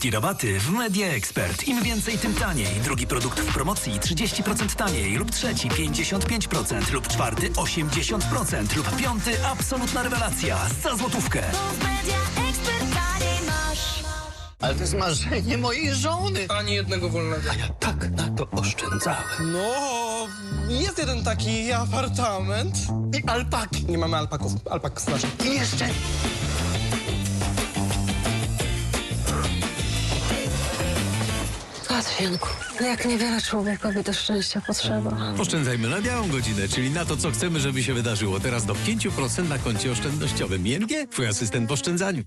Wielkie rabaty w Media Expert. Im więcej, tym taniej. Drugi produkt w promocji 30% taniej lub trzeci 55% lub czwarty 80% lub piąty absolutna rewelacja za złotówkę. Ale to jest marzenie mojej żony. Ani jednego wolnego. A ja tak na to oszczędzałem. No, jest jeden taki apartament. I alpaki. Nie mamy alpaków. Alpak strasznie. I jeszcze Patrz, Janku, jak niewiele człowiekowi do szczęścia potrzeba. Oszczędzajmy na białą godzinę, czyli na to, co chcemy, żeby się wydarzyło. Teraz do 5% na koncie oszczędnościowym. ING, twój asystent w oszczędzaniu.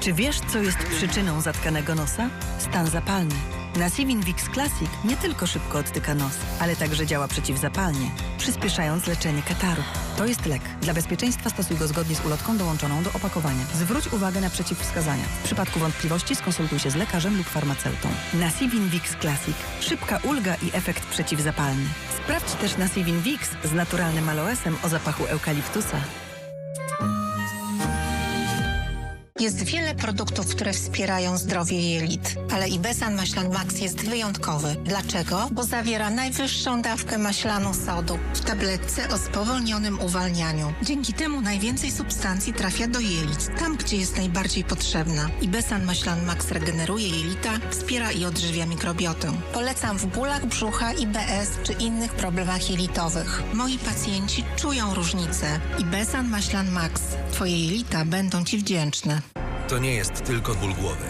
Czy wiesz, co jest przyczyną zatkanego nosa? Stan zapalny. Nasivin Vix Classic nie tylko szybko odtyka nos, ale także działa przeciwzapalnie, przyspieszając leczenie kataru. To jest lek. Dla bezpieczeństwa stosuj go zgodnie z ulotką dołączoną do opakowania. Zwróć uwagę na przeciwwskazania. W przypadku wątpliwości skonsultuj się z lekarzem lub farmaceutą. Nasivin Vix Classic. Szybka ulga i efekt przeciwzapalny. Sprawdź też Nasivin Vix z naturalnym aloesem o zapachu eukaliptusa. Jest wiele produktów, które wspierają zdrowie jelit, ale Ibesan Maślan Max jest wyjątkowy. Dlaczego? Bo zawiera najwyższą dawkę maślanu sodu w tabletce o spowolnionym uwalnianiu. Dzięki temu najwięcej substancji trafia do jelit, tam gdzie jest najbardziej potrzebna. Ibesan Maślan Max regeneruje jelita, wspiera i odżywia mikrobiotę. Polecam w bólach brzucha, IBS czy innych problemach jelitowych. Moi pacjenci czują różnicę. Ibesan Maślan Max. Twoje jelita będą Ci wdzięczne. To nie jest tylko ból głowy.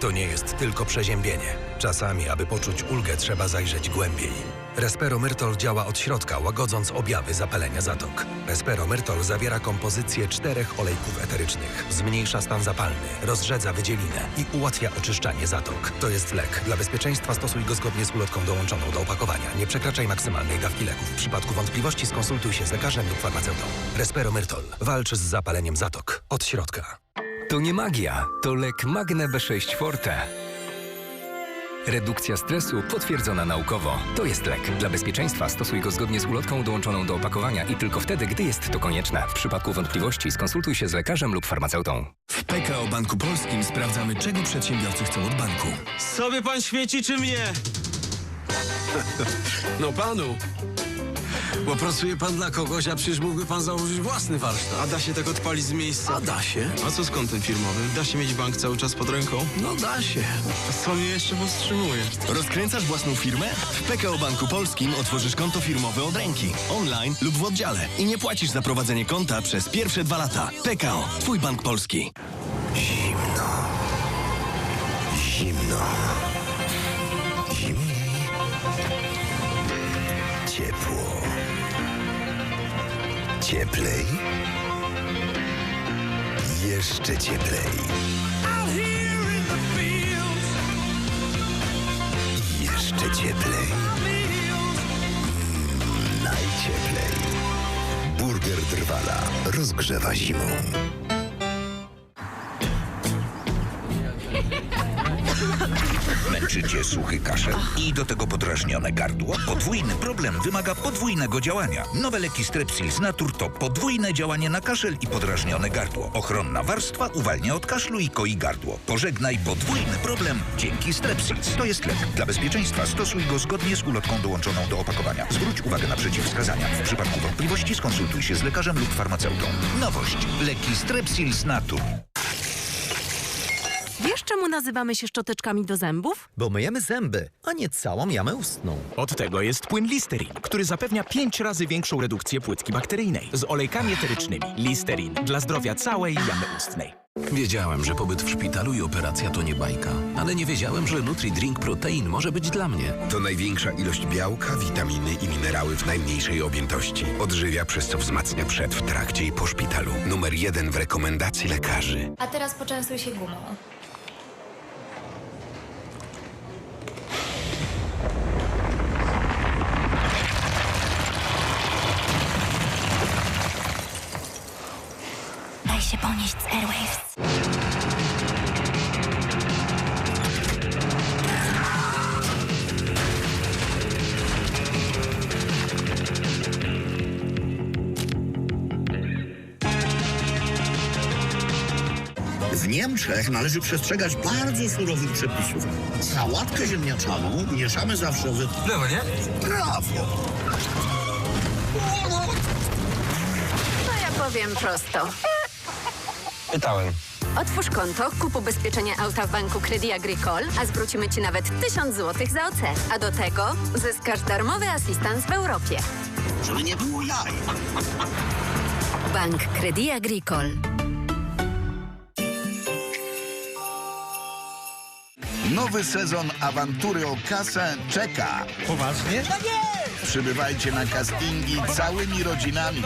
To nie jest tylko przeziębienie. Czasami, aby poczuć ulgę, trzeba zajrzeć głębiej. Resperomyrtol działa od środka, łagodząc objawy zapalenia zatok. Resperomyrtol zawiera kompozycję czterech olejków eterycznych. Zmniejsza stan zapalny, rozrzedza wydzielinę i ułatwia oczyszczanie zatok. To jest lek. Dla bezpieczeństwa stosuj go zgodnie z ulotką dołączoną do opakowania. Nie przekraczaj maksymalnej dawki leków. W przypadku wątpliwości skonsultuj się z lekarzem lub farmaceutą. Resperomyrtol. Walcz z zapaleniem zatok. Od środka. To nie magia, to lek Magne B6 Forte. Redukcja stresu potwierdzona naukowo. To jest lek. Dla bezpieczeństwa stosuj go zgodnie z ulotką dołączoną do opakowania i tylko wtedy, gdy jest to konieczne. W przypadku wątpliwości skonsultuj się z lekarzem lub farmaceutą. W PKO Banku Polskim sprawdzamy, czego przedsiębiorcy chcą od banku. Sobie pan świeci czy mnie? No panu. Bo pracuje pan dla kogoś, a przecież mógłby pan założyć własny warsztat. A da się tak odpalić z miejsca? A da się? A co z kontem firmowym? Da się mieć bank cały czas pod ręką? No da się. Co mnie jeszcze powstrzymuje? Rozkręcasz własną firmę? W PKO Banku Polskim otworzysz konto firmowe od ręki, online lub w oddziale i nie płacisz za prowadzenie konta przez pierwsze dwa lata. PKO, twój bank polski. Cieplej. Jeszcze cieplej. Jeszcze cieplej. Mm, najcieplej. Burger Drwala rozgrzewa zimą. Cię suchy kaszel i do tego podrażnione gardło? Podwójny problem wymaga podwójnego działania. Nowe leki Strepsils Natur to podwójne działanie na kaszel i podrażnione gardło. Ochronna warstwa uwalnia od kaszlu i koi gardło. Pożegnaj podwójny problem dzięki Strepsils. To jest lek. Dla bezpieczeństwa stosuj go zgodnie z ulotką dołączoną do opakowania. Zwróć uwagę na przeciwwskazania. W przypadku wątpliwości skonsultuj się z lekarzem lub farmaceutą. Nowość. Leki Strepsils Natur. Wiesz, czemu nazywamy się szczoteczkami do zębów? Bo myjemy zęby, a nie całą jamę ustną. Od tego jest płyn Listerin, który zapewnia 5 razy większą redukcję płytki bakteryjnej z olejkami eterycznymi. Listerin dla zdrowia całej jamy ustnej. Wiedziałem, że pobyt w szpitalu i operacja to nie bajka, ale nie wiedziałem, że Nutri-Drink Protein może być dla mnie. To największa ilość białka, witaminy i minerały w najmniejszej objętości. Odżywia, przez co wzmacnia przed, w trakcie i po szpitalu. Numer jeden w rekomendacji lekarzy. A teraz poczęstuj się gumą. Daj się ponieść z Airwaves. W Niemczech należy przestrzegać bardzo surowych przepisów. Sałatkę ziemniaczaną mieszamy zawsze w... Lewo, nie? Brawo! No ja powiem prosto. Pytałem. Otwórz konto, kup ubezpieczenie auta w banku Credit Agricole, a zwrócimy Ci nawet 1000 zł za OC. A do tego zyskasz darmowy asystans w Europie. Żeby nie było jaj. Bank Credit Agricole. Nowy sezon awantury o kasę czeka. Poważnie? Przybywajcie na castingi całymi rodzinami.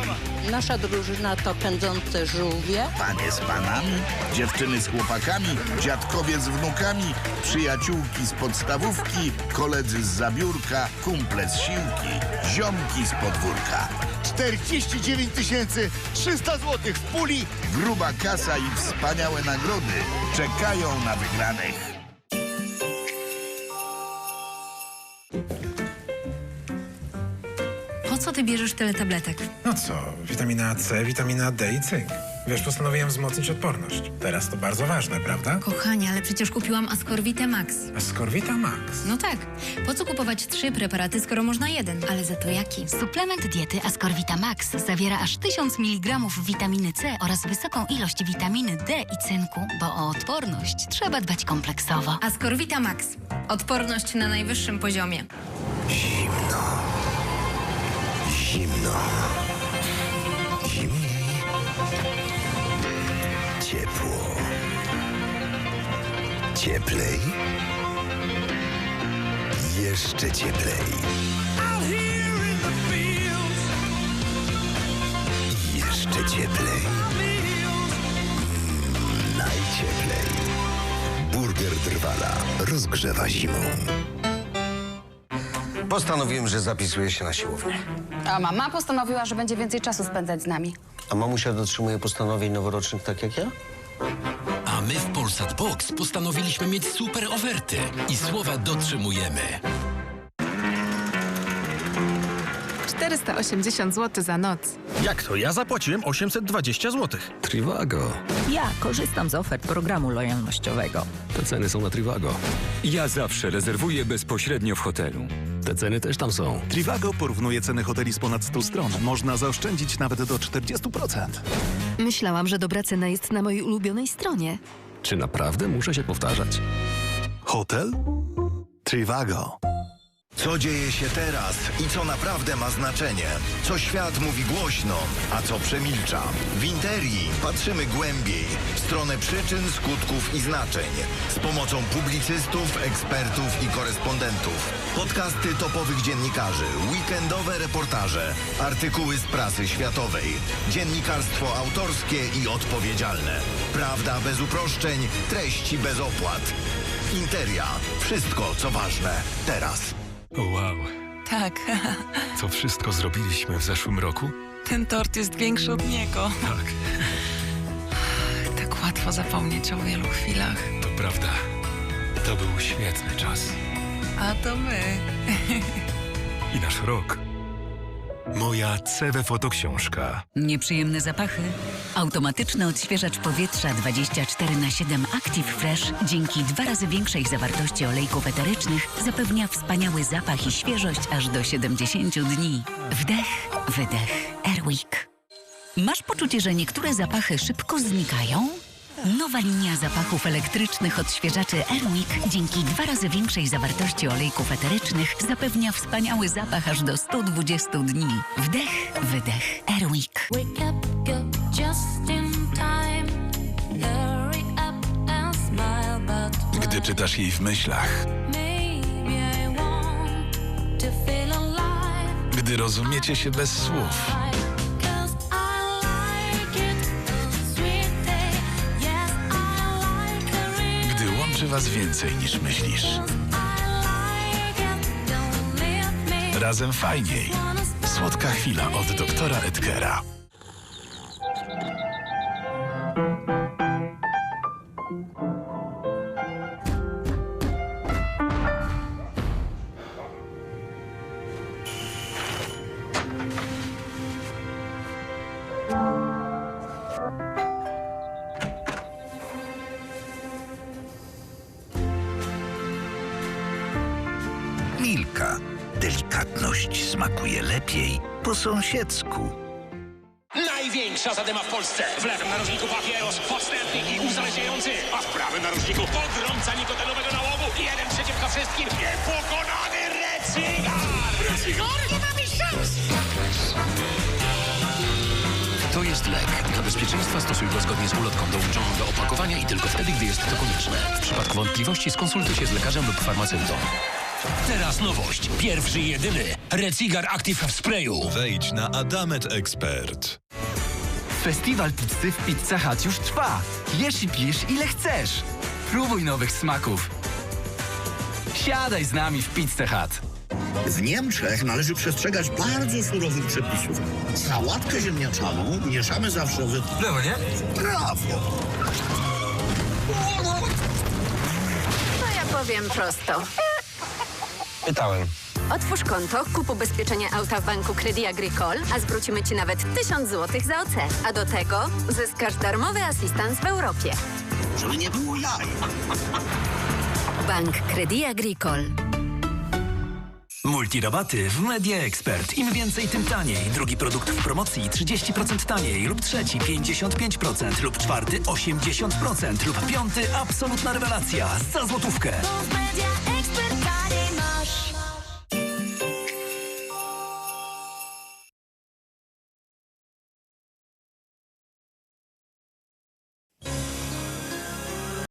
Nasza drużyna to pędzące żółwie. Panie z panami, dziewczyny z chłopakami, dziadkowie z wnukami, przyjaciółki z podstawówki, koledzy z zabiórka, kumple z siłki, ziomki z podwórka. 49 300 zł w puli. Gruba kasa i wspaniałe nagrody czekają na wygranych. Co ty bierzesz tyle tabletek? No co, witamina C, witamina D i cynk. Wiesz, postanowiłem wzmocnić odporność. Teraz to bardzo ważne, prawda? Kochanie, ale przecież kupiłam Ascorvite Max. Ascorvita Max. No tak. Po co kupować trzy preparaty, skoro można jeden? Ale za to jaki? Suplement diety Ascorvita Max zawiera aż 1000 mg witaminy C oraz wysoką ilość witaminy D i cynku, bo o odporność trzeba dbać kompleksowo. Ascorvita Max. Odporność na najwyższym poziomie. Zimno. Zimniej. Ciepło. Cieplej. Jeszcze cieplej. Jeszcze cieplej. Mm, najcieplej. Burger Drwala rozgrzewa zimą. Postanowiłem, że zapisuję się na siłownię. A mama postanowiła, że będzie więcej czasu spędzać z nami. A mamusia dotrzymuje postanowień noworocznych tak jak ja? A my w Polsat Box postanowiliśmy mieć super oferty i słowa dotrzymujemy. 480 zł za noc. Jak to? Ja zapłaciłem 820 zł. Trivago. Ja korzystam z ofert programu lojalnościowego. Te ceny są na Trivago. Ja zawsze rezerwuję bezpośrednio w hotelu. Te ceny też tam są. Trivago porównuje ceny hoteli z ponad 100 stron. Można zaoszczędzić nawet do 40%. Myślałam, że dobra cena jest na mojej ulubionej stronie. Czy naprawdę muszę się powtarzać? Hotel? Trivago. Co dzieje się teraz i co naprawdę ma znaczenie? Co świat mówi głośno, a co przemilcza? W Interii patrzymy głębiej, w stronę przyczyn, skutków i znaczeń. Z pomocą publicystów, ekspertów i korespondentów. Podcasty topowych dziennikarzy, weekendowe reportaże, artykuły z prasy światowej. Dziennikarstwo autorskie i odpowiedzialne. Prawda bez uproszczeń, treści bez opłat. Interia. Wszystko, co ważne. Teraz. Wow, Tak, to wszystko zrobiliśmy w zeszłym roku? ten tort jest większy od niego. Tak, Tak łatwo zapomnieć o wielu chwilach. to prawda. To był świetny czas. A to my. I nasz rok. Moja CW fotoksiążka. Nieprzyjemne zapachy? Automatyczny odświeżacz powietrza 24 na 7 Active Fresh dzięki dwa razy większej zawartości olejków eterycznych zapewnia wspaniały zapach i świeżość aż do 70 dni. Wdech, wydech. Airwick. Masz poczucie, że niektóre zapachy szybko znikają? Nowa linia zapachów elektrycznych odświeżaczy Airwick dzięki dwa razy większej zawartości olejków eterycznych zapewnia wspaniały zapach aż do 120 dni. Wdech, wydech. Airwick. Wake up, girl, just in time. Hurry up and smile, but Gdy czytasz jej w myślach, maybe I want to feel alive. gdy rozumiecie się bez słów, łączy was więcej niż myślisz. Razem fajniej. Słodka chwila od doktora Edgera. Delikatność smakuje lepiej po sąsiedzku. Największa zadyma w Polsce. W lewym narożniku papieros, podstępnik i uzależniający, a w prawym narożniku pogromca nikotenowego nałogu. Jeden przeciwko wszystkim. Niepokonany Recigar! Recigar? Nie mamy szans! To jest lek. Dla bezpieczeństwa stosuj go zgodnie z ulotką dołączoną do opakowania i tylko wtedy, gdy jest to konieczne. W przypadku wątpliwości skonsultuj się z lekarzem lub farmaceutą. Teraz nowość. Pierwszy i jedyny. Recigar Active w sprayu. Wejdź na Adamet Expert. Festiwal pizzy w Pizza Hut już trwa. Jesz i pijesz ile chcesz. Próbuj nowych smaków. Siadaj z nami w Pizza Hut. W Niemczech należy przestrzegać bardzo surowych przepisów. Sałatkę ziemniaczaną mieszamy zawsze w... Prawo, nie? Prawo. No ja powiem prosto. Pytałem. Otwórz konto, kup ubezpieczenie auta w banku Credit Agricole, a zwrócimy Ci nawet 1000 zł za OC. A do tego zyskasz darmowy asystans w Europie. Żeby nie było jaj. Bank Credit Agricole. Multirabaty w Media Expert. Im więcej, tym taniej. Drugi produkt w promocji 30% taniej lub trzeci 55% lub czwarty 80% lub piąty absolutna rewelacja za złotówkę. Media